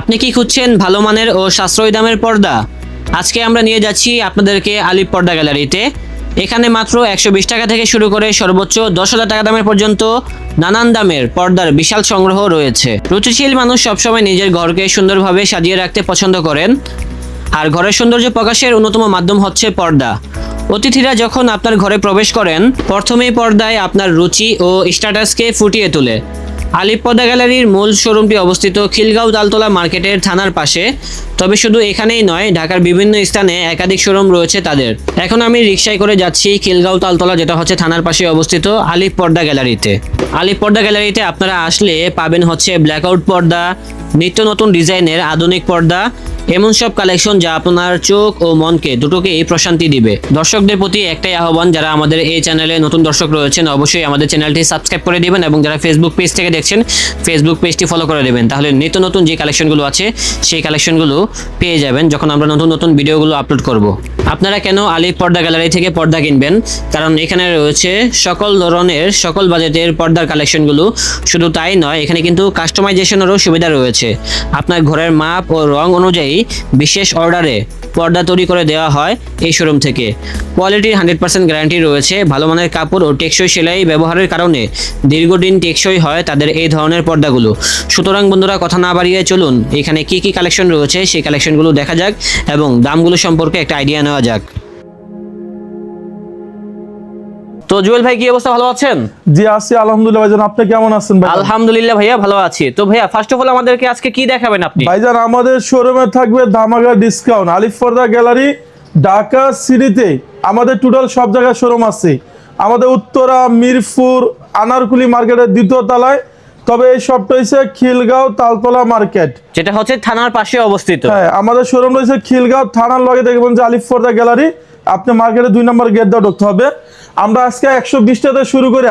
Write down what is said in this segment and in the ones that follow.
আপনি কি খুঁজছেন ভালো মানের ও সাশ্রয়ী দামের পর্দা? আজকে আমরা নিয়ে যাচ্ছি আপনাদেরকে আলিপ পর্দা গ্যালারিতে। এখানে মাত্র একশো বিশ টাকা থেকে শুরু করে সর্বোচ্চ দশ হাজার টাকা দামের পর্যন্ত নানান দামের পর্দার বিশাল সংগ্রহ রয়েছে। রুচিশীল মানুষ সবসময় নিজের ঘরকে সুন্দরভাবে সাজিয়ে রাখতে পছন্দ করেন। আর ঘরের সৌন্দর্য প্রকাশের অন্যতম মাধ্যম হচ্ছে পর্দা। অতিথিরা যখন আপনার ঘরে প্রবেশ করেন, প্রথমেই পর্দায় আপনার রুচি ও স্ট্যাটাসকে ফুটিয়ে তোলে। আলিপ পর্দা গ্যালারির মূল শোরুমটি অবস্থিত খিলগাঁও দালতলা মার্কেটের থানার পাশে। তবে শুধু এখানেই নয়, ঢাকার বিভিন্ন স্থানে একাধিক শোরুম রয়েছে তাদের। এখন আমি রিক্সায় করে যাচ্ছি খিলগাঁও তালতলা, যেটা হচ্ছে থানার পাশে অবস্থিত আলিপ পর্দা গ্যালারিতে। আলিপ পর্দা গ্যালারিতে আপনারা আসলে পাবেন হচ্ছে ব্ল্যাকআউট পর্দা, নিত্য নতুন ডিজাইনের আধুনিক পর্দা, এমন সব কালেকশন যা আপনার চোখ ও মনকে দুটোকেই প্রশান্তি দিবে। দর্শকদের প্রতি একটাই আহ্বান, যারা আমাদের এই চ্যানেলে নতুন দর্শক রয়েছেন, অবশ্যই আমাদের চ্যানেলটি সাবস্ক্রাইব করে দেবেন এবং যারা ফেসবুক পেজ থেকে দেখছেন ফেসবুক পেজটি ফলো করে দেবেন। তাহলে নিত্য নতুন যে কালেকশনগুলো আছে, সেই কালেকশনগুলো পেয়ে যাবেন যখন আমরা নতুন নতুন ভিডিওগুলো আপলোড করব। আপনারা কেন আলিফ পর্দা গ্যালারি থেকে পর্দা কিনবেন? কারণ এখানে রয়েছে সকল ধরনের, সকল বাজেটের পর্দার কালেকশনগুলো শুধু তাই নয়, এখানে কিন্তু কাস্টমাইজেশনেরও সুবিধা রয়েছে। আপনার ঘরের মাপ ও রং অনুযায়ী বিশেষ অর্ডারে পর্দা তৈরি করে দেওয়া হয় এই শোরুম থেকে। কোয়ালিটির হান্ড্রেড পার্সেন্ট গ্যারান্টি রয়েছে। ভালো মানের কাপড় ও টেকসই সেলাই ব্যবহারের কারণে দীর্ঘদিন টেকসই হয় তাদের এই ধরনের পর্দাগুলো। সুতরাং বন্ধুরা, কথা না বাড়িয়ে চলুন। এখানে কি কি কালেকশন রয়েছে সেই কালেকশনগুলো দেখা যাক এবং দামগুলো সম্পর্কে একটা আইডিয়া নেওয়া যাক। তো জুয়েল ভাই কি অবস্থা? ভালো আছেন? জি আছি। আলহামদুলিল্লাহ ভাইজান আপনি কেমন আছেন ভাই আলহামদুলিল্লাহ ভাইয়া ভালো আছি। তো ভাইয়া ফার্স্ট অফ অল আমাদেরকে আজকে কি দেখাবেন আপনি? ভাইজান আমাদের শোরুমে থাকবে ধামাকা ডিসকাউন্ট আলিফ ফর্দা গ্যালারি ঢাকা সিটিতে আমাদের টোটাল সব জায়গায় শোরুম আছে। আমাদের উত্তরা মিরপুর আনারকুলি মার্কেটের দ্বিতীয় তলায় তবে এই শপটা হচ্ছে খিলগাঁও তালতলা মার্কেট। যেটা হচ্ছে থানার পাশে অবস্থিত। হ্যাঁ আমাদের শোরুম রয়েছে খিলগাঁও থানার লগে দেখবেন যে আলিফ ফর্দা গ্যালারি। আপনি মার্কেটে দুই নম্বর গেট দিয়ে ঢুকতে হবে। আমরা আজকে একশো বিশ টাকা শুরু করে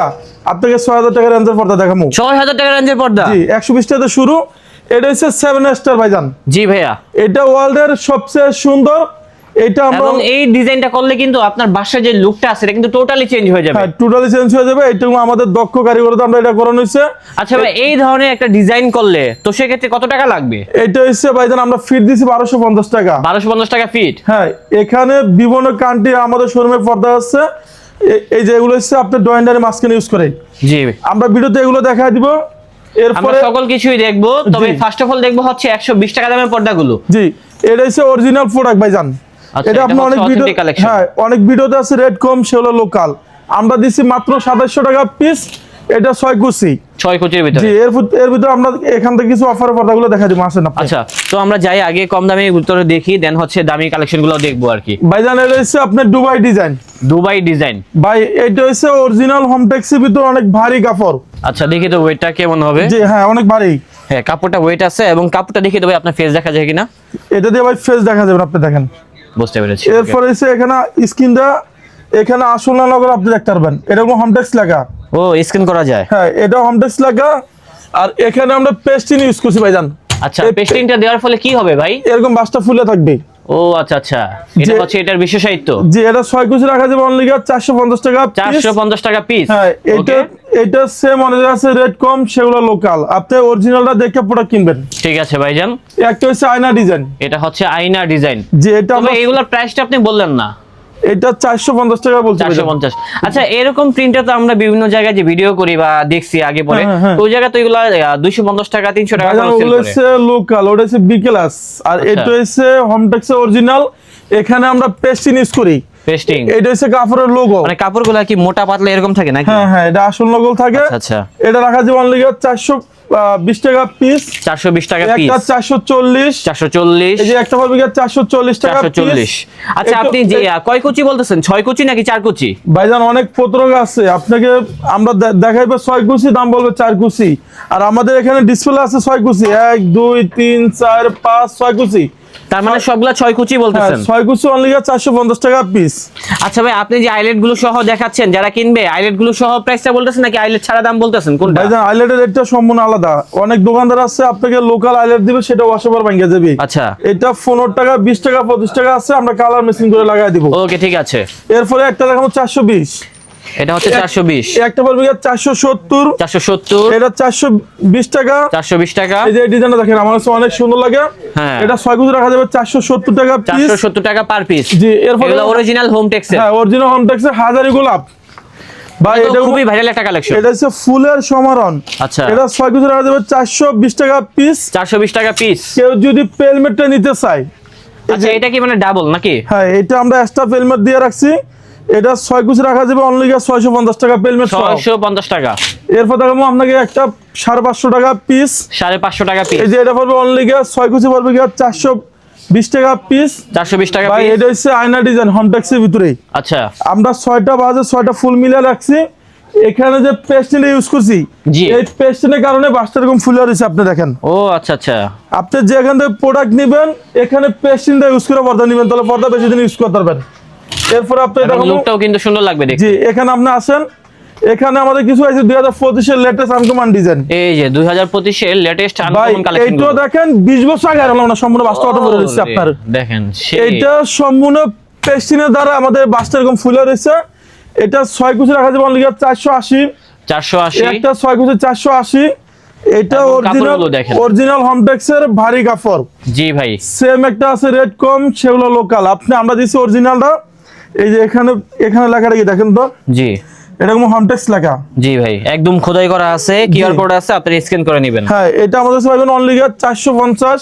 আপনাকে ছয় হাজার টাকার রেঞ্জের পর্দা দেখাবো ছয় হাজার টাকা রেঞ্জের পর্দা? জি একশো বিশ টাকা শুরু। এটা হচ্ছে সেভেন স্টার ভাইজান। জি ভাইয়া। এটা ওয়ার্ল্ডের সবচেয়ে সুন্দর এটা আমরা এবং এই ডিজাইনটা করলে কিন্তু আপনার বাসার যে লুকটা আছে এটা কিন্তু টোটালি চেঞ্জ হয়ে যাবে। হ্যাঁ টোটালি চেঞ্জ হয়ে যাবে। এটা আমাদের দক্ষ কারিগরতে আমরা এটা করানো হয়েছে। আচ্ছা ভাই এই ধরনের একটা ডিজাইন করলে তো সেক্ষেত্রে কত টাকা লাগবে? এটা হচ্ছে ভাইজান আমরা ফিট দিছি বারোশো পঞ্চাশ টাকা। বারোশো পঞ্চাশ টাকা ফিট হ্যাঁ এখানে বিভিন্ন কান্ট্রি আমাদের শোরুমে পর্দা আছে। এই যে এগুলো হচ্ছে আপনার ডয়েন্ডারে মাস্কিন ইউজ করে। জি। আমরা ভিডিওতে এগুলো দেখাই দিব। আমরা এরপরে সকল কিছুই দেখব। তবে ফার্স্ট অফ অল দেখব হচ্ছে একশো বিশ টাকা দামের পর্দাগুলো। জি এটা হচ্ছে অরিজিনাল প্রোডাক্ট ভাইজান। এটা এটা অনেক ভিডিও হ্যাঁ অনেক ভিডিওতে আছে রেট কম সেগুলো লোকাল আমরা দিছি মাত্র সাতাশশো টাকা পিস এটা ছয় কুচি। ছয় কোটির ভিতরে। এর এর ভিতরে আমরা এখান থেকে কিছু অফারের পর্দাগুলো দেখা দিব আসেন আচ্ছা তো আমরা যাই আগে কম দামে ভিতরে দেখি দেন হচ্ছে দামি কালেকশন দেখব আর কি। ভাইজান এটা হচ্ছে আপনার দুবাই ডিজাইন দুবাই ডিজাইন ভাই এটা হচ্ছে অরিজিনাল হোমটেক্সের ভিতরে অনেক ভারী কাপড়। আচ্ছা দেখি তো ওয়েটটা কেমন হবে। জি হ্যাঁ অনেক ভারী। হ্যাঁ কাপড়টা ওয়েট আছে এবং কাপড়টা দেখে দেবে আপনার ফেস দেখা যায় কিনা? এটা দিয়ে ভাই ফেস দেখা যাবে আপনি দেখেন। বুঝতে পেরেছি। এরপর হচ্ছে এখানে স্ক্রিনটা এখানে আসল নগর আপনি দেখতে পারবেন। এটা কোনো হোমটেক্স লেখা ও স্ক্যান করা যায়। হ্যাঁ এটা হোমটেক্স লেখা আর এখানে আমরা পেস্টিন ইউজ করছি ভাইজান। আচ্ছা পেস্টিংটা দেওয়ার ফলে কি হবে ভাই? এরকম বাসটা ফুলে থাকবে। ও আচ্ছা আচ্ছা। এটা হচ্ছে এটার বিশেষায়িত্ব যে এটা ছয় কুচি রাখা যাবে অনলি চারশো পঞ্চাশ টাকা piece। চারশো পঞ্চাশ টাকা পিস হ্যাঁ এটা এটা সেম অনেক আছে রেট কম সেগুলো লোকাল আপনি অরিজিনালটা দেখে প্রোডাক্ট কিনবেন। ঠিক আছে ভাইজান। একটা হচ্ছে আয়না ডিজাইন এটা হচ্ছে আইনা ডিজাইন যে এটা তবে আমরা প্রাইসটা আপনি বললেন না। এটা চারশো পঞ্চাশ টাকা বলছি আচ্ছা এরকম প্রিন্টার তো আমরা বিভিন্ন জায়গায় যে ভিডিও করি বা দেখছি আগে পরে হ্যাঁ, হ্যাঁ। তো ওই জায়গায় তো এগুলো দুইশো পঞ্চাশ টাকা তিনশো টাকা করে। করে। লোকাল ওটা হচ্ছে বি ক্লাস আর আচ্ছা। এটা হচ্ছে হোমটেক্সের অরিজিনাল এখানে আমরা পেস্টিন ইউজ করি। পেস্টিং এটা হচ্ছে কাপড়ের লোগো মানে কাপড়গুলো কি মোটা পাতলা এরকম থাকে নাকি? হ্যাঁ হ্যাঁ এটা আসল লোগো থাকে। আচ্ছা, আচ্ছা। এটা রাখা অনলি চারশো বিশ টাকা পিস চারশো বিশ টাকা পিস একটা এই যে টাকা। আচ্ছা আপনি যে কয় কুচি বলতেছেন? ছয় কুচি নাকি চার কুচি? ভাইজান অনেক পত্রক আছে। আপনাকে আমরা দেখাইবো ছয় কুচি দাম বলব চার কুচি। আর আমাদের এখানে ডিসপ্লে আছে ছয় কুচি। এক দুই তিন চার পাঁচ ছয় কুচি। তার মানে সবগুলা ছয় কুচি হ্যাঁ বলতেছেন ছয় কুচি অনলি চারশো পঞ্চাশ টাকা পিস আচ্ছা ভাই আপনি যে আইলেটগুলো সহ দেখাচ্ছেন যারা কিনবে আইলেটগুলো সহ প্রাইসটা বলতেছেন নাকি আইলেট ছাড়া দাম বলতেছেন? কোনটা? আইলেটের রেটটা সম্পূর্ণ আলাদা। অনেক দোকানদার আছে আপনাকে লোকাল আইলেট দিবে সেটা ওয়াশেবার ভাঙ্গে যাবে। আচ্ছা। এটা পনেরো টাকা বিশ টাকা পঁচিশ টাকা আছে আমরা কালার মেশিন করে লাগাই দিব। ওকে ঠিক আছে। এরপরে একটা দেখাবো চারশো বিশ। এটা হচ্ছে চারশো বিশ। এই একটা পড়বে চারশো সত্তর। চারশো সত্তর। এটা চারশো বিশ টাকা। চারশো বিশ টাকা। এই যে ডিজাইনটা দেখেন আমার কাছে অনেক সুন্দর লাগে। হ্যাঁ। এটা ছয় কুচি রাখা যাবে চারশো সত্তর টাকা পিস চারশো সত্তর টাকা পার পিস জি এরপরে এগুলো অরিজিনাল হোম টেক্সের হ্যাঁ অরিজিনাল হোম ট্যাক্সের হাজারি গোলাপ। ভাই এটা এটা খুবই ভাইরাল একটা কালেকশন এটা হচ্ছে ফুলের সমারণ। আচ্ছা। এটা ছয় কুচি রাখা যাবে চারশো বিশ টাকা পিস চারশো বিশ টাকা পিস কেউ যদি পেলমেটটা নিতে চায় আচ্ছা এটা কি মানে ডাবল নাকি? হ্যাঁ এটা আমরা এক্সট্রা পেলমেট দিয়ে রাখছি। এটা ছয় কুচি রাখা যাবে অনলি ছয়শো পঞ্চাশ টাকা পেলমেট ছয়শো পঞ্চাশ টাকা। এরপর দেখাবো আপনাকে একটা সাড়ে পাঁচশো টাকা পিস সাড়ে পাঁচশো টাকা পিস এই যে এটা পড়বে অনলি ছয় কুচি পড়বে গিয়ে চারশো বিশ টাকা পিস চারশো বিশ টাকা ভাই এটা হচ্ছে আয়না ডিজাইন হোমটেক্সের ভিতরেই। আচ্ছা। আমরা ছয়টা বাজে ছয়টা ফুল মিলে রাখছি। এখানে যে পেস্টিনটা ইউজ করছি এই পেস্টিনের কারণে বাসটা এরকম ফুলে রয়েছে আপনি দেখেন। ও আচ্ছা আচ্ছা। আপনি যে এখান থেকে প্রোডাক্ট নেবেন এখানে পেস্টিনটা ইউজ করে পর্দা নেবেন তাহলে পর্দা বেশি দিন ইউজ করতে পারবেন। এরপর আপনি দেখুন লুকটাও কিন্তু সুন্দর লাগবে দেখতে। জি এখানে আপনি আসেন। এখানে আমাদের কিছু আছে দুই হাজার পঁচিশের লেটেস্ট আনকমান ডিজাইন এই যে দুই হাজার পঁচিশের লেটেস্ট আনকমন কালেকশন এইটাও দেখেন বিশ বছর আগে আনলাম না সম্পূর্ণ বাস্তবতা বলে দিচ্ছি আপনার। দেখেন এইটা সম্পূর্ণ পেস্টিনের দ্বারা আমাদের বাসটা এরকম ফুলে রয়েছে। এটা ছয় কুচি রাখা যাবে অনলি চারশো আশি। চারশো আশি। একটা ছয় কুচি চারশো আশি। এটা এবং অরিজিনাল দেখেন। অরিজিনাল হোমটেক্সের ভারী কাপড়। জি ভাই। সেম একটা আছে রেড কম সেগুলো লোকাল আপনি আমরা দিচ্ছি অরিজিনালটা এই যে এখানে এখানে লেখাটা কি দেখেন তো? জি। এটা কোনো হোমটেক্স লেখা? জি ভাই একদম খোদাই করা আছে কিউআর কোড আছে আপনি স্ক্যান করে নেবেন। হ্যাঁ এটা আমাদের কাছে পাবেন অনলি গিয়ার চারশো পঞ্চাশ।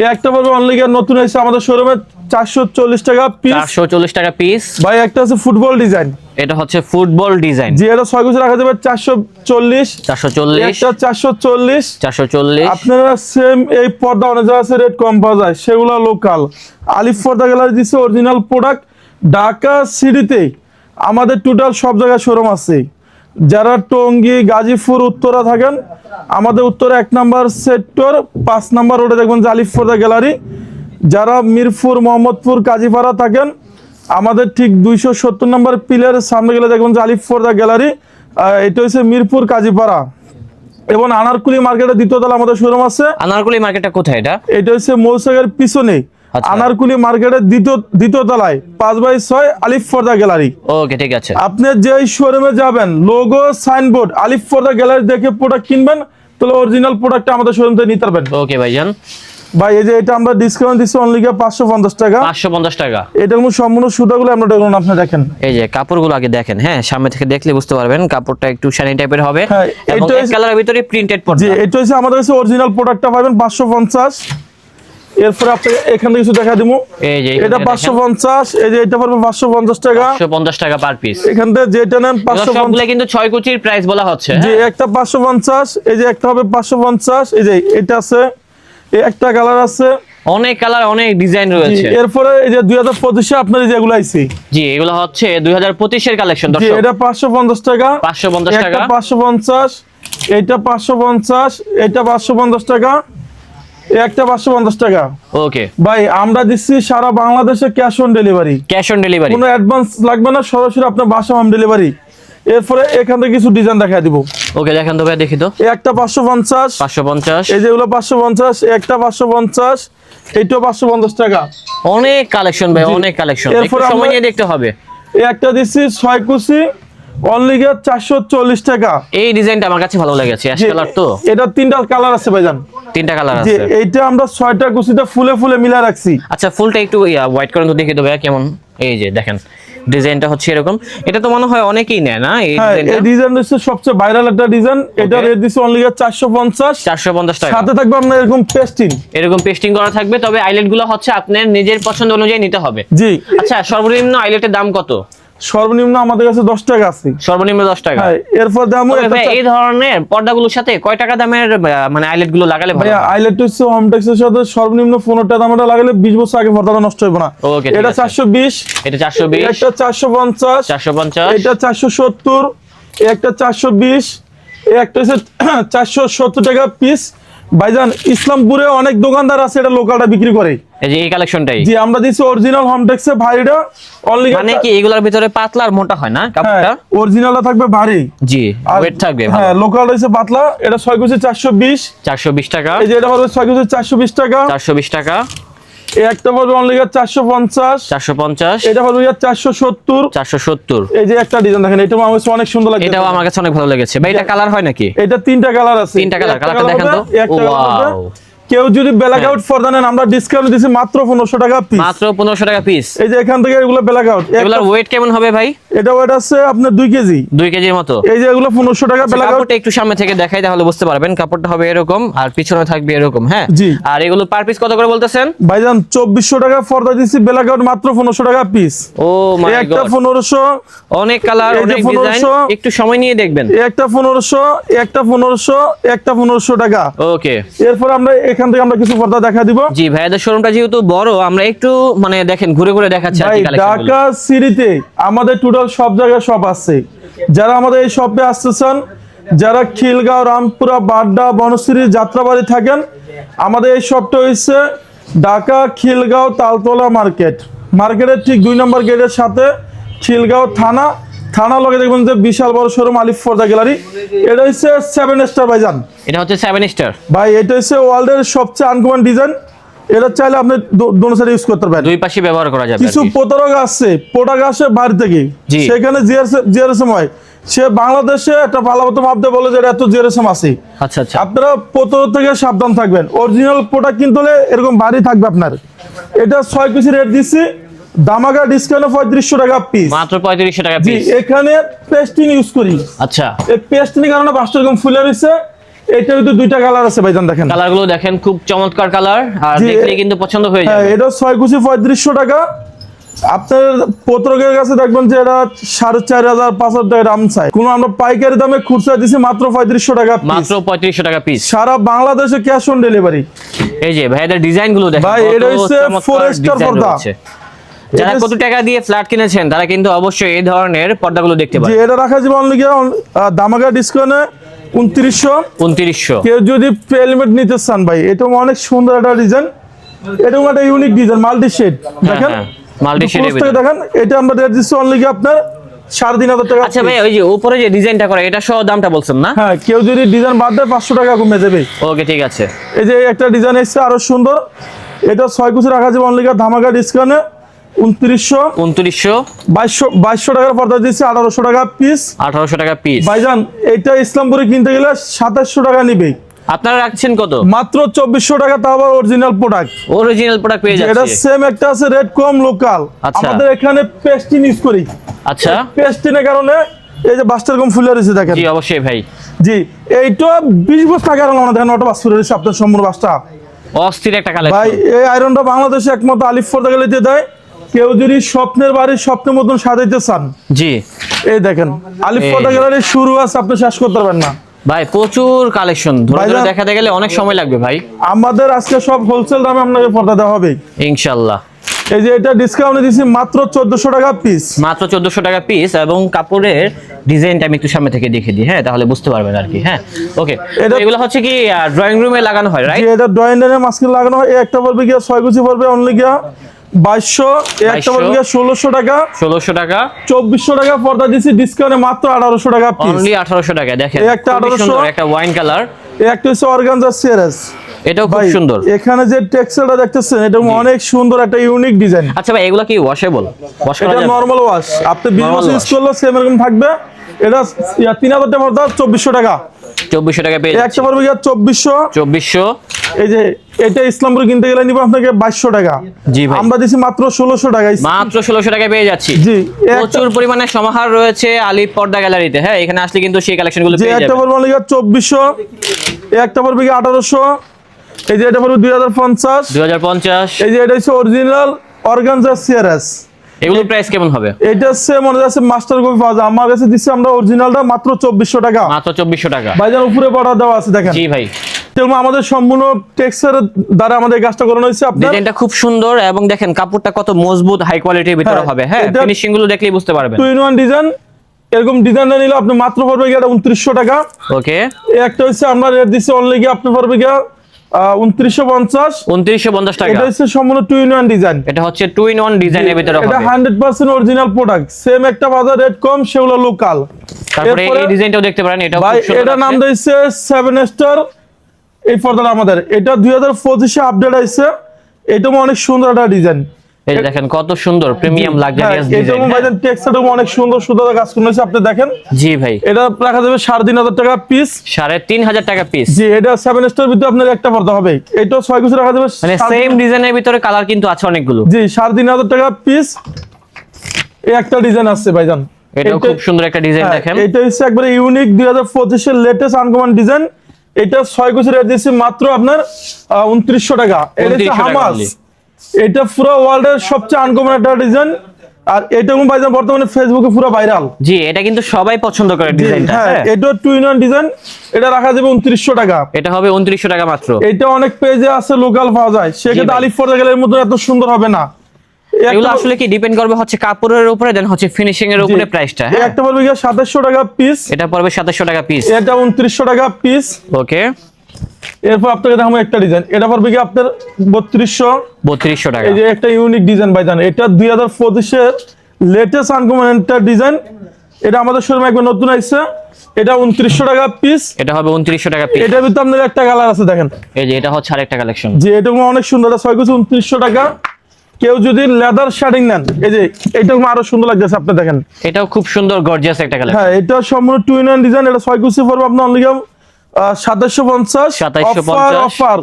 এই একটা পাবে অনলি গিয়ার নতুন এসেছে আমাদের শোরুমে চারশো চল্লিশ টাকা পিস চারশো চল্লিশ টাকা পিস ভাই একটা আছে ফুটবল ডিজাইন এটা হচ্ছে ফুটবল ডিজাইন যে এটা ছয় কুচি রাখা যাবে চারশো চল্লিশ। চারশো চল্লিশ। একটা চারশো চল্লিশ। চারশো চল্লিশ। আপনারা সেম এই পর্দা অনেক আছে রেট কম পাওয়া যায় সেগুলো লোকাল আলিফ পর্দা গ্যালারি দিচ্ছে অরিজিনাল প্রোডাক্ট ঢাকা সিটিতে আমাদের টোটাল সব জায়গায় শোরুম আছে। যারা টঙ্গী গাজীপুর উত্তরা থাকেন আমাদের উত্তরে এক নাম্বার সেক্টর পাঁচ নাম্বার রোডে দেখবেন পর্দা গ্যালারি যারা মিরপুর মোহাম্মদপুর কাজীপাড়া থাকেন আমাদের ঠিক দুইশো সত্তর নম্বর পিলার সামনে গেলে দেখবেন পর্দা গ্যালারি এটা হচ্ছে মিরপুর কাজীপাড়া। এবং আনারকুলি মার্কেটের দ্বিতীয় তলা আমাদের শোরুম আছে। আনারকুলি মার্কেটটা কোথায় এটা? এটা হচ্ছে মৌসাগের পিছনে। আনারকুলি মার্কেটের দ্বিতীয় দ্বিতীয় তলায় পাঁচ বাই ছয় আলিফ ফর্দা গ্যালারি। ওকে ঠিক আছে। আপনি যেই শোরুমে যাবেন লোগো সাইনবোর্ড আলিফ ফর্দা গ্যালারি দেখে প্রোডাক্ট কিনবেন তাহলে অরিজিনাল প্রোডাক্টটা আমাদের শোরুম থেকে নিতে পারবেন। ওকে ভাইজান। ভাই এই যে এটা আমরা ডিসকাউন্ট দিচ্ছি অনলি পাঁচশো পঞ্চাশ টাকা। পাঁচশো পঞ্চাশ টাকা। এটা কোনো সম্পূর্ণ সুতাগুলো আমরা দেখুন আপনি দেখেন। এই যে কাপড়গুলো আগে দেখেন হ্যাঁ সামনে থেকে দেখলে বুঝতে পারবেন কাপড়টা একটু শাইনি টাইপের হবে হ্যাঁ, এবং কালারের ভিতরে প্রিন্টেড জি পড়বে এটা হচ্ছে আমাদের কাছে অরিজিনাল প্রোডাক্টটা পাবেন পাঁচশো পঞ্চাশ। এরপরে আপনাকে এখান থেকে কিছু দেখা দিব এই যে এটা পাঁচশো পঞ্চাশ এই যে এটা পড়বে পাঁচশো পঞ্চাশ টাকা। পাঁচশো পঞ্চাশ টাকা পার পিস এখান থেকে যেটা নেন পাঁচশো সবগুলো কিন্তু ছয় কুচির প্রাইস বলা হচ্ছে। হ্যাঁ? একটা পাঁচশো পঞ্চাশ এই যে একটা হবে পাঁচশো পঞ্চাশ এই যে এটা আছে এই একটা কালার আছে। অনেক কালার অনেক ডিজাইন রয়েছে। এরপরে এই যে দুই হাজার পঁচিশে আপনার যেগুলো আইছি। জি এগুলো হচ্ছে দুই হাজার পঁচিশের কালেকশন জি দর্শক। এটা পাঁচশো পঞ্চাশ টাকা। পাঁচশো পঞ্চাশ একটা টাকা। পাঁচশো পঞ্চাশ এইটা পাঁচশো পঞ্চাশ এটা পাঁচশো পঞ্চাশ টাকা। এই একটা পাঁচশো পঞ্চাশ টাকা। ওকে ভাই আমরা দিচ্ছি সারা বাংলাদেশে cash on delivery cash on delivery কোনো অ্যাডভান্স লাগবে না সরাসরি আপনার বাসা হোম ডেলিভারি এরপরে এখান থেকে কিছু ডিজাইন দেখা দিব। ওকে দেখেন তো ভাই দেখি তো। একটা পাঁচশো পঞ্চাশ। পাঁচশো পঞ্চাশ। এই যেগুলো পাঁচশো পঞ্চাশ একটা পাঁচশো পঞ্চাশ এইটাও পাঁচশো পঞ্চাশ টাকা। অনেক কালেকশন ভাই অনেক কালেকশন এরপর সময় নিয়ে দেখতে হবে। এই একটা দিচ্ছি ছয় কুচি অনলি চারশো চল্লিশ টাকা। এই ডিজাইনটা আমার কাছে ভালো লেগেছে। কালার তো। এটা তিনটা কালার আছে ভাইজান। তিনটা কালার আছে। এইটা আমরা ছয়টা ফুলে ফুলে মিলা রাখছি। আচ্ছা ফুলটা একটু হোয়াইট করেন তো দেখি তো কেমন? এই যে দেখেন ডিজাইনটা হচ্ছে এরকম। এটা তো মনে হয় অনেকেই নেয় না এই হ্যাঁ এই ডিজাইন হচ্ছে সবচেয়ে ভাইরাল একটা ডিজাইন। এটা রেট অনলি টাকা। সাথে থাকবে আপনার এরকম পেস্টিং এরকম পেস্টিং করা থাকবে তবে আইলেটগুলো হচ্ছে আপনার নিজের পছন্দ অনুযায়ী নিতে হবে। জি। আচ্ছা সর্বনিম্ন আইলেটের দাম কত? সর্বনিম্ন আমাদের কাছে দশ টাকা আছে। সর্বনিম্ন দশ টাকা। হ্যাঁ এরপর দাম এই ধরনের পর্দাগুলোর সাথে কয় টাকা দামের মানে আইলেটগুলো লাগালে ভালো? আইলেট হচ্ছে হোমটেক্সের সাথে সর্বনিম্ন পনেরো টাকা দামটা লাগালে বিশ বছর আগে পর্দাটা নষ্ট হবে না। এটা আছে। চারশো বিশ এটা চারশো বিশ। একটা চারশো পঞ্চাশ চারশো পঞ্চাশ। এটা চারশো সত্তর একটা চারশো বিশ একটা হচ্ছে চারশো সত্তর টাকা পিস ভাইজান ইসলামপুরে অনেক দোকানদার আছে এটা লোকালটা বিক্রি করে। এই যে এই কালেকশনটাই জি আমরা দিছি অরিজিনাল হোমটেক্সে ভারীটা অনলি মানে কি এগুলার ভিতরে পাতলা আর মোটা হয় না হ্যাঁ কাপড়টা অরিজিনালটা থাকবে ভারী। জি ওয়েট থাকবে হ্যাঁ লোকাল রয়েছে পাতলা এটা ছয় কেজি চারশো বিশ। চারশো বিশ টাকা। এই যে এটা হলো ছয় কেজি চারশো বিশ টাকা। চারশো বিশ টাকা। এই একটা পড়বে অনলি চারশো পঞ্চাশ। চারশো পঞ্চাশ। এটা পড়বে চারশো সত্তর। চারশো সত্তর। এই যে একটা ডিজাইন দেখেন এটা আমার কাছে অনেক সুন্দর লাগে এটাও আমার কাছে অনেক ভালো লেগেছে। ভাই এটা কালার হয় নাকি? এটা তিনটা কালার আছে। তিনটা কালার কালারটা দেখেন তো। কেউ যদি ব্ল্যাক। আউট ফর্দা নেন আমরা ডিসকাউন্ট দিছি মাত্র পনেরোশো টাকা পিস মাত্র পনেরোশো টাকা পিস এই যে এখান থেকে এগুলো ব্ল্যাক আউট এগুলোর ওয়েট কেমন হবে ভাই? এটা ওয়েট আছে আপনার দুই কেজি। দুই কেজির মতো। এই যে এগুলো পনেরোশো টাকা ব্ল্যাক আউট কাপড়টা একটু সামনে থেকে দেখাই তাহলে বুঝতে পারবেন কাপড়টা হবে এরকম আর পিছনে থাকবে এরকম হ্যাঁ? আর এগুলো পার পিস কত করে বলতেছেন? ভাইজান চব্বিশশো টাকা ফর্দা দিছি ব্ল্যাক আউট মাত্র পনেরোশো টাকা পিস ও মাই একটা গড পনেরোশো অনেক কালার অনেক ডিজাইন একটু সময় নিয়ে দেখবেন। একটা পনেরোশো একটা পনেরোশো একটা পনেরোশো টাকা। ওকে এরপর আমরা এখান থেকে আমরা কিছু পর্দা দেখা দিব। জি ভাইয়াদের শোরুমটা যেহেতু বড় আমরা একটু মানে দেখেন ঘুরে ঘুরে দেখাচ্ছি ঢাকা সিটিতে আমাদের টোটাল সব জায়গায় শপ আছে। যারা আমাদের এই শপে আসতেছেন যারা খিলগাঁও রামপুরা বাড্ডা বনশ্রী যাত্রাবাড়ি থাকেন আমাদের এই শপটা হচ্ছে ঢাকা খিলগাঁও তালতলা মার্কেট। মার্কেটের ঠিক দুই নম্বর গেটের সাথে খিলগাঁও থানা। থানা লগে দেখবেন যে বিশাল বড় শোরুম আলিফ ফর্দা গ্যালারি। এটা হচ্ছে সেভেন স্টার ভাইজান। এটা হচ্ছে সেভেন স্টার ভাই এটা হচ্ছে ওয়ার্ল্ডের সবচেয়ে আনকমন ডিজাইন এটা চাইলে আপনি দোনো সাইডে ইউজ করতে পারেন। দুই পাশে ব্যবহার করা যাবে কিছু প্রতারক আছে প্রোডাক্ট আসে বাইরে থেকে। সেখানে জিআরএসএম হয় সে বাংলাদেশে একটা ভালোমতো মাপতে বলে যে এত জিআরএসএম আছে। আচ্ছা আচ্ছা। আপনারা প্রতারক থেকে সাবধান থাকবেন। অরিজিনাল প্রোডাক্ট কিনতে এরকম বাড়ি থাকবে আপনার। এটা ছয় পিসি রেট দিচ্ছি দামাগা ডিসকাউন্ট পঁয়ত্রিশশো টাকা পিস মাত্র পঁয়ত্রিশশো টাকা পিস এখানে পেস্টিং ইউজ করি। আচ্ছা। এই পেস্টিং কারণে পাঁচটা এরকম ফুলে রয়েছে। এটা কিন্তু দুইটা কালার আছে ভাইজান দেখেন। কালার দেখেন খুব চমৎকার কালার আর দেখলে কিন্তু পছন্দ হয়ে যাবে। এটা ছয় কুচি পঁয়ত্রিশশো টাকা। আপনার পত্রকের কাছে দেখবেন যে এটা সাড়ে চার হাজার পাঁচ হাজার টাকা দাম চাই। কোনো আমরা পাইকারি দামে খুচরা দিছি মাত্র পঁয়ত্রিশশো টাকা। মাত্র পঁয়ত্রিশশো টাকা পিস সারা বাংলাদেশে ক্যাশ অন ডেলিভারি এই যে ভাইয়াদের ডিজাইনগুলো দেখেন ভাই, এটা হচ্ছে ফরেস্টার পর্দা। যারা কত টাকা দিয়ে ফ্ল্যাট কিনেছেন তারা কিন্তু অবশ্যই এই ধরনের পর্দাগুলো দেখতে যে এটা রাখা যাবে অনলি দামাগা ডিসকাউন্টে উনত্রিশশো? উনত্রিশশো। কেউ যদি হেলমেট নিতে চান ভাই এটা অনেক সুন্দর একটা ডিজাইন এটা একটা ইউনিক ডিজাইন মাল্টি শেড দেখেন থেকে ভিতরে। দেখেন এটা আমরা রেট দিচ্ছি অনলি আপনার সাড়ে তিন হাজার টাকা আচ্ছা ভাই ওই যে উপরে যে ডিজাইনটা করে এটা সহ দামটা বলছেন না? হ্যাঁ কেউ যদি ডিজাইন বাদ দেয় পাঁচশো টাকা কমে ওকে ঠিক আছে। এই যে একটা ডিজাইন এসছে আরও সুন্দর। এটা ছয় কুচি রাখা যাবে ধামাকা ডিসকাউন্টে উনত্রিশশো উনত্রিশশো। বাইশশো বাইশশো টাকার পর্দা দিচ্ছে আঠারোশো টাকা পিস আঠারোশো টাকা পিস ভাইজান এটা ইসলামপুরে কিনতে গেলে সাতাশশো টাকা নিবে। আপনারা রাখছেন কত? মাত্র চব্বিশশো টাকা তাও আবার অরিজিনাল প্রোডাক্ট অরিজিনাল প্রোডাক্ট পেয়ে এটা সেম একটা আছে রেড কম লোকাল। আমাদের এখানে পেস্টিন ইউজ করি। আচ্ছা। পেস্টিনের কারণে এই যে বাসটার কম ফুলে রয়েছে দেখেন। জি অবশ্যই ভাই। জি এইটা বিশ বছর টাকা না দেখেন ওটা বাস ফুলে রয়েছে আপনার সম্পূর্ণ বাসটা অস্থির একটা ভাই এই আয়রনটা বাংলাদেশে একমাত্র আলিফ ফর্দা গেলিতে দেয়। কেউ যদি স্বপ্নের বাড়ির স্বপ্নের মতন সাজাইতে চান জি। এই দেখেন আলিফ যে। গ্যালারির শুরু আছে আপনি শেষ করতে পারবেন না। ভাই প্রচুর কালেকশন ধরে দেখাতে গেলে অনেক সময় লাগবে ভাই। আমাদের আজকে সব হোলসেল দামে আপনাকে পর্দা দেওয়া হবে। ইনশাল্লাহ। এই যে এটা ডিসকাউন্টে দিচ্ছি মাত্র চোদ্দশো টাকা পিস মাত্র চোদ্দশো টাকা পিস এবং কাপড়ের ডিজাইনটা আমি একটু সামনে থেকে দেখে দিই হ্যাঁ তাহলে বুঝতে পারবেন আর কি হ্যাঁ। ওকে এগুলো হচ্ছে কি ড্রয়িং রুমে লাগানো হয় রাইট এটা ড্রয়িং লাইনের মাস্কে লাগানো হয় একটা পড়বে কি ছয় কুচি পড়বে অনলি গিয়া। বাইশশো একটা 2200 ষোলোশো টাকা। ষোলোশো টাকা। চব্বিশশো টাকা পর্দা দিচ্ছি ডিসকাউন্টে মাত্র আঠারোশো টাকা অনলি আঠারোশো টাকা দেখেন। একটা আঠারোশো। একটা ওয়াইন কালার একটা হচ্ছে অর্গানজা সিয়ারেস এটাও খুব সুন্দর। এখানে যে টেক্সচারটা দেখতেছেন এটা অনেক সুন্দর একটা ইউনিক ডিজাইন আচ্ছা ভাই এগুলো কি ওয়াশেবল ওয়াশ করা এটা নর্মাল ওয়াশ আপনি বিশ Normal বছর ইউজ করলে সেম এরকম থাকবে। এটা ইয়া, তিন হাজার টাকা পড়তা চব্বিশশো টাকা। চব্বিশশো টাকা পেয়ে একটা পড়বে গিয়া চব্বিশশো। চব্বিশশো। এই যে এটা ইসলামপুর কিনতে গেলে নিবে আপনাকে বাইশশো টাকা। জি ভাই। আমরা দিচ্ছি মাত্র ষোলোশো টাকা মাত্র ষোলোশো টাকায় পেয়ে যাচ্ছি। জি প্রচুর পরিমাণে সমাহার রয়েছে আলিপ পর্দা গ্যালারিতে। হ্যাঁ এখানে আসলে কিন্তু সেই কালেকশনগুলো যে পেয়ে একটা যাবেন। পড়বে গিয়া চব্বিশশো এই একটা পড়বে গিয়া আঠারোশো এই যে এটা পড়বে দুই হাজার পঞ্চাশ। দুই হাজার পঞ্চাশ। এই যে এটা হচ্ছে অরিজিনাল অর্গানজা সিয়ারাস এগুলোর প্রাইস কেমন হবে? এটা হচ্ছে মনে যাচ্ছে মাস্টার কপি পাওয়া যায়। আমার কাছে দিচ্ছি আমরা অরিজিনালটা মাত্র চব্বিশশো টাকা। মাত্র চব্বিশশো টাকা। ভাইজান উপরে পড়া দেওয়া আছে দেখেন। জি ভাই। যেরকম আমাদের সম্পূর্ণ টেক্সচার দ্বারা আমাদের কাজটা করানো হয়েছে। আপনার ডিজাইনটা খুব সুন্দর এবং দেখেন কাপড়টা কত মজবুত হাই কোয়ালিটির ভিতরে হ্যাঁ, হবে। হ্যাঁ ফিনিশিংগুলো দেখলেই বুঝতে পারবেন। টু ইন ওয়ান ডিজাইন এরকম ডিজাইনটা নিলে আপনি মাত্র পড়বে গিয়ে উনত্রিশশো টাকা। ওকে একটা হচ্ছে আমরা রেট দিচ্ছি অনলি গিয়ে আপনি পড়বে গিয়ে উনত্রিশশো পঞ্চাশ। উনত্রিশশো পঞ্চাশ টাকা। এটা হচ্ছে সম্পূর্ণ টু ইন ওয়ান ডিজাইন এটা হচ্ছে টু ইন ওয়ান ডিজাইনের ভিতরে এটা hundred percent original product same একটা বাজার রেট কম সেগুলো লোকাল তারপরে এই ডিজাইনটাও দেখতে পারেন এটাও ভাই খুব এটা নাম। দিয়েছে সেভেন স্টার এই পর্দাটা আমাদের। এটা দুই হাজার পঁচিশে আপডেট আসছে এটাও অনেক সুন্দর একটা ডিজাইন এই দেখেন কত সুন্দর প্রিমিয়াম লাক্সারিয়াস ডিজাইন ভাইজান টেক্সটাও অনেক সুন্দর সুন্দর কাজ করেছে আপনি দেখেন। জি ভাই। এটা রাখা যাবে সাড়ে তিন হাজার টাকা পিস সাড়ে তিন হাজার টাকা পিস জি এটা সেভেন স্টার ভিতরে আপনার একটা পর্দা হবে। এটাও ছয় কুচি রাখা যাবে মানে সেম ডিজাইনের ভিতরে কালার কিন্তু আছে অনেকগুলো। জি সাড়ে তিন হাজার টাকা পিস এই একটা ডিজাইন আসছে ভাইজান। এটা- খুব সুন্দর একটা ডিজাইন হ্যাঁ, দেখেন। এটা হচ্ছে একবারে ইউনিক দুই হাজার পঁচিশের লেটেস্ট আনকমন ডিজাইন এটা ছয় কুচি রেট দিচ্ছে মাত্র আপনার উনত্রিশশো টাকা। এটা হচ্ছে হামাস। এটা পুরো ওয়ার্ল্ডের সবচেয়ে আনকমন একটা ডিজাইন আর এটা কোন ভাইজান বর্তমানে ফেসবুকে পুরো ভাইরাল জি এটা কিন্তু সবাই পছন্দ করে ডিজাইনটা হ্যাঁ হ্যাঁ। এটা টু ইন ওয়ান ডিজাইন এটা রাখা যাবে উনত্রিশশো টাকা। এটা হবে উনত্রিশশো টাকা মাত্র। এটা অনেক পেজে আছে লোকাল পাওয়া যায়। সেক্ষেত্রে। আলিফ পর্দা গেলে এর মতো এত সুন্দর হবে না। এগুলো আসলে কি ডিপেন্ড করবে হচ্ছে কাপড়ের উপরে দেন হচ্ছে ফিনিশিং এর উপরে প্রাইসটা হ্যাঁ? একটা পড়বে গিয়ে সাতাশশো টাকা পিস এটা পড়বে সাতাশশো টাকা পিস এটা উনত্রিশশো টাকা পিস ওকে এরপর আপনাকে দেখাবো একটা ডিজাইন এটা পড়বে কি আপনার বত্রিশশো? বত্রিশশো টাকা। এই যে একটা ইউনিক ডিজাইন ভাই জান এটা দুই হাজার পঁচিশের লেটেস্ট আনকমন একটা ডিজাইন এটা আমাদের শোরুমে একবার নতুন আসছে এটা উনত্রিশশো টাকা পিস এটা হবে উনত্রিশশো টাকা পিস এটার ভিতরে একটা কালার আছে দেখেন। এই যে এটা হচ্ছে আরেকটা কালেকশন যে এটা অনেক সুন্দর। এটা ছয় কুচি উনত্রিশশো টাকা। কেউ যদি লেদার শার্টিং নেন এই যে এটা আরও সুন্দর লাগতেছে আপনি দেখেন। এটাও খুব সুন্দর গর্জিয়াস একটা কালেকশন হ্যাঁ এটা সম্পূর্ণ টু ইন ডিজাইন এটা ছয় কুচি পড়বে আপনার অনলি সাতাশশো পঞ্চাশ 2750 অফার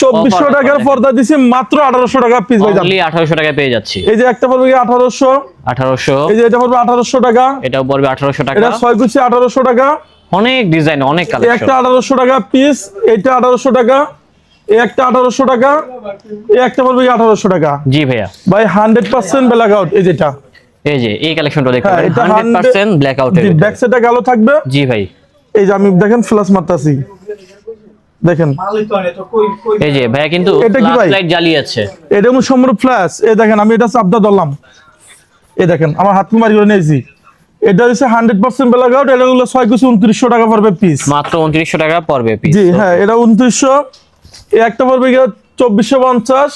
চব্বিশশো টাকার পর্দা দিছি মাত্র আঠারোশো টাকা পিস ভাই আঠারোশো টাকায় পেয়ে যাচ্ছি। এই যে একটা পড়বে আঠারোশো? আঠারোশো। এই যে এটা পড়বে আঠারোশো টাকা। এটাও পড়বে আঠারোশো টাকা। এটা ছয় কুচি আঠারোশো টাকা। অনেক ডিজাইন অনেক একটা আঠারোশো টাকা পিস এটা আঠারোশো টাকা। এই একটা আঠারোশো টাকা। এই একটা পড়বে আঠারোশো টাকা। জি ভাইয়া। ভাই হান্ড্রেড পার্সেন্ট ব্ল্যাক আউট এই যেটা। এই যে এই কালেকশনটা দেখতে হ্যাঁ, এটা হান্ড্রেড পার্সেন্ট ব্ল্যাক আউটের ব্যাক কালো থাকবে। জি ভাই। এই যে আমি দেখেন ফ্ল্যাশ মারতাছি। দেখেন। এই যে ভাইয়া কিন্তু এটা কি ভাই? লাইট জ্বালিয়েছে এটা কোনো সম্পূর্ণ ফ্ল্যাশ এই দেখেন আমি এটা চাপটা ধরলাম। এই দেখেন আমার হাত কুমারি করে নিয়েছি। এটা হচ্ছে হান্ড্রেড পার্সেন্ট ব্ল্যাক আউট এটা হলো ছয় কুচি উনত্রিশশো টাকা পড়বে পিস মাত্র উনত্রিশশো টাকা পড়বে পিস জি হ্যাঁ এটা উনত্রিশশো এই একটা পড়বে গিয়ে চব্বিশশো পঞ্চাশ।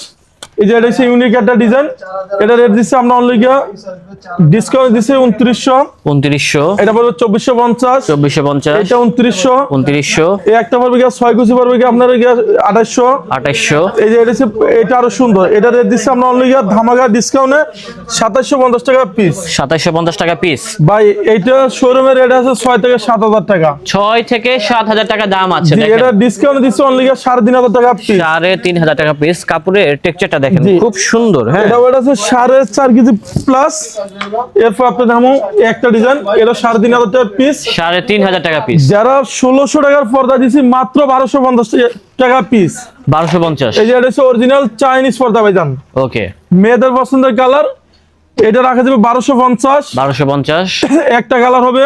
এই যে এটা হচ্ছে ইউনিক একটা ডিজাইন এটা রেট দিচ্ছে আমরা অনলি গিয়ে ডিসকাউন্ট দিচ্ছে উনত্রিশশো। উনত্রিশশো। এটা পড়বে চব্বিশশো পঞ্চাশ। চব্বিশশো পঞ্চাশ। এটা উনত্রিশশো। উনত্রিশশো। এই একটা পড়বে গিয়ে ছয় কুচি পড়বে গিয়ে আপনার গিয়ে আঠাশশো। আঠাশশো। এই যে এটা হচ্ছে এটা আরও সুন্দর। এটা রেট দিচ্ছে আমরা অনলি গিয়ে ধামাকা ডিসকাউন্টে সাতাশশো পঞ্চাশ টাকা পিস সাতাশশো পঞ্চাশ টাকা পিস ভাই এইটা শোরুমের রেট আছে ছয় থেকে সাত হাজার টাকা। ছয় থেকে সাত হাজার টাকা দাম আছে এটা ডিসকাউন্ট দিচ্ছে অনলি গিয়ে সাড়ে তিন হাজার টাকা পিস সাড়ে তিন হাজার টাকা পিস কাপড়ের টেক্সচারটা দেখেন খুব সুন্দর হ্যাঁ। এটা ওটা আছে সাড়ে চার কেজি প্লাস এরপর আপনি দেখো একটা ডিজাইন এটা সাড়ে তিন হাজার টাকা পিস সাড়ে তিন হাজার টাকা পিস যারা ষোলোশো টাকার পর্দা দিছি মাত্র বারোশো পঞ্চাশ টাকা পিস বারোশো পঞ্চাশ। এই যে এটা হচ্ছে অরিজিনাল চাইনিজ পর্দা ভাইজান। ওকে। মেয়েদের পছন্দের কালার এটা রাখা যাবে বারোশো পঞ্চাশ। বারোশো পঞ্চাশ। একটা কালার হবে।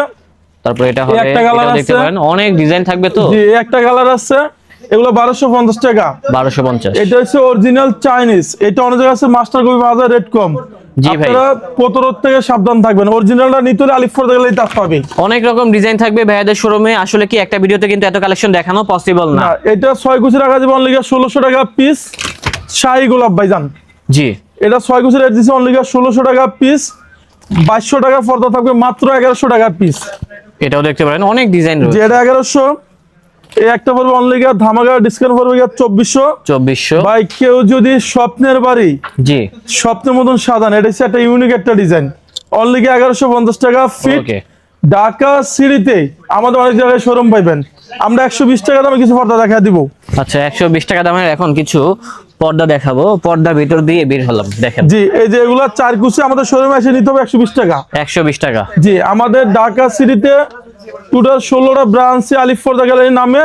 তারপর এটা হবে একটা এটাও দেখতে। পারেন অনেক ডিজাইন থাকবে তো। একটা কালার আছে। এগুলো বারোশো পঞ্চাশ টাকা। বারোশো পঞ্চাশ। এটা হচ্ছে অরিজিনাল চাইনিজ এটা অনেক জায়গায় আছে মাস্টার কপি পাওয়া রেট কম। জি ভাই। প্রতারক থেকে সাবধান থাকবেন। অরিজিনালটা নিতে হলে আলিফ পর্দা গেলেই তা পাবেন। অনেক রকম ডিজাইন থাকবে ভাইয়াদের শোরুমে আসলে কি একটা ভিডিওতে কিন্তু এত কালেকশন দেখানো পসিবল না? এটা ছয় কুচি রাখা যাবে অনলিগা ষোলোশো টাকা পিস শাহি গোলাপ ভাইজান। জি। এটা ছয় কুচি রেট দিচ্ছে অনলিগা ষোলোশো টাকা পিস বাইশশো টাকা পর্দা থাকবে মাত্র এগারোশো টাকা পিস এটাও দেখতে পারেন অনেক ডিজাইন রয়েছে। এটা এগারোশো এই একটা পড়বে অনলিগা ধামাকা ডিসকাউন্ট পড়বে গিয়া চব্বিশশো। চব্বিশশো। ভাই কেউ যদি স্বপ্নের বাড়ি জি। স্বপ্নের মতন সাজান এটা হচ্ছে একটা ইউনিক একটা ডিজাইন অনলি এগারোশো পঞ্চাশ টাকা ফিট ঢাকা সিঁড়িতে আমাদের অনেক জায়গায় শোরুম পাইবেন। আমরা একশো বিশ টাকা দামে কিছু পর্দা দেখা দিব। আচ্ছা একশো বিশ টাকা দামের এখন কিছু পর্দা দেখাবো। পর্দা ভিতর দিয়ে বের হলাম দেখেন। জি এই যে এগুলা চার কুচি আমাদের শোরুমে এসে নিতে হবে একশো বিশ টাকা। একশো বিশ টাকা। জি আমাদের ঢাকা সিটিতে টোটাল ষোলোটা ব্রাঞ্চে আলিফ পর্দা গ্যালারি নামে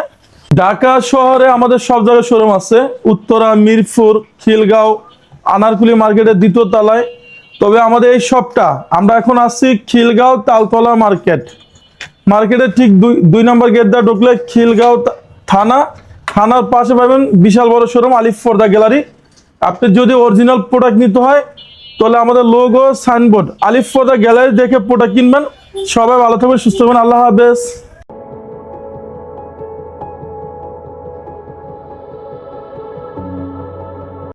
ঢাকা শহরে আমাদের সব জায়গায় শোরুম আছে। উত্তরা, মিরপুর, খিলগাঁও, আনারকুলি মার্কেটের দ্বিতীয় তলায়। তবে আমাদের এই শপটা আমরা এখন আসছি খিলগাঁও তালতলা মার্কেট। মার্কেটের ঠিক দুই দুই নম্বর গেট দিয়ে ঢুকলে খিলগাঁও থানা। থানার পাশে পাবেন বিশাল বড় শোরুম আলিফ পর্দা গ্যালারি আপনি যদি অরিজিনাল প্রোডাক্ট নিতে হয়, তাহলে আমাদের লোগো সাইনবোর্ড আলিফ পর্দা গ্যালারি দেখে প্রোডাক্ট কিনবেন। সবাই ভালো থাকবেন সুস্থ হবেন আল্লাহ হাফেজ।